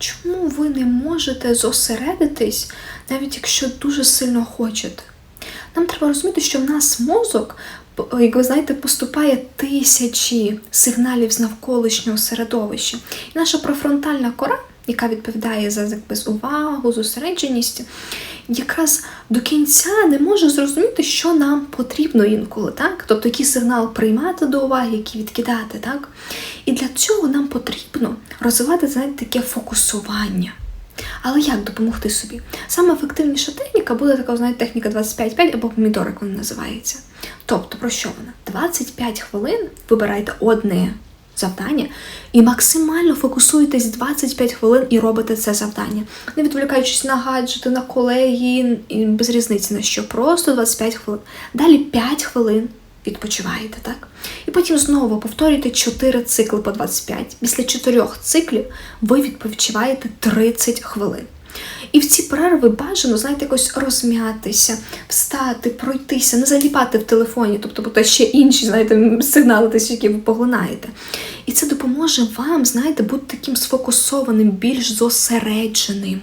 чому ви не можете зосередитись, навіть якщо дуже сильно хочете? Нам треба розуміти, що в нас мозок, як ви знаєте, поступає тисячі сигналів з навколишнього середовища. І наша профронтальна кора, яка відповідає за увагу, зосередженість, якраз до кінця не може зрозуміти, що нам потрібно інколи, так? Тобто, який сигнал приймати до уваги, який відкидати, так? І для цього нам потрібно розвивати знаєте, таке фокусування. Але як допомогти собі? Саме ефективніша техніка буде така, знаєте, техніка 25-5 або помідорик вона називається. Тобто, про що вона? 25 хвилин вибирайте одне завдання і максимально фокусуєтесь 25 хвилин і робите це завдання. Не відволікаючись на гаджети, на колеги, і без різниці на що, просто 25 хвилин. Далі 5 хвилин відпочиваєте, так? І потім знову повторюєте 4 цикли по 25. Після 4 циклів ви відпочиваєте 30 хвилин. І в ці перерви бажано, знаєте, якось розм'ятися, встати, пройтися, не заліпати в телефоні, тобто бо то ще інші, знаєте, сигнали, десь, які ви поглинаєте. І це допоможе вам, знаєте, бути таким сфокусованим, більш зосередженим.